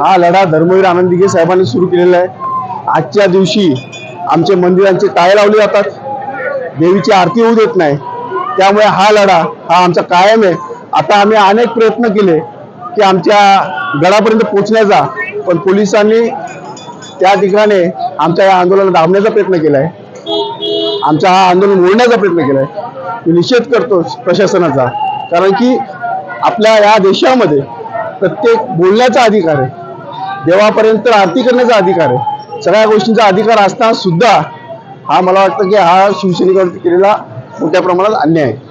हा लढा धर्मवीर आनंदीगे साहेबांनी सुरू केलेला आहे. आजच्या दिवशी आमचे मंदिरांचे टाळे लावले जातात. देवीची आरती होऊ देत नाही. त्यामुळे हा लढा हा आमचा कायम आहे. आता आम्ही अनेक प्रयत्न केले की आमच्या गडापर्यंत पोहोचण्याचा पण पोलिसांनी त्या ठिकाणी आमच्या या आंदोलनाला दाबण्याचा प्रयत्न केला आहे. आमचा हा आंदोलन मोडण्याचा प्रयत्न केला आहे. मी निषेध करतो प्रशासनाचा. कारण की आपल्या या देशामध्ये प्रत्येक बोलण्याचा अधिकार आहे. देवापर्यंत आरती करण्याचा अधिकार आहे. सगळ्या गोष्टींचा अधिकार असताना सुद्धा हा मला वाटतं की हा शिवसेनेकडे केलेला मोठ्या प्रमाणात अन्याय आहे.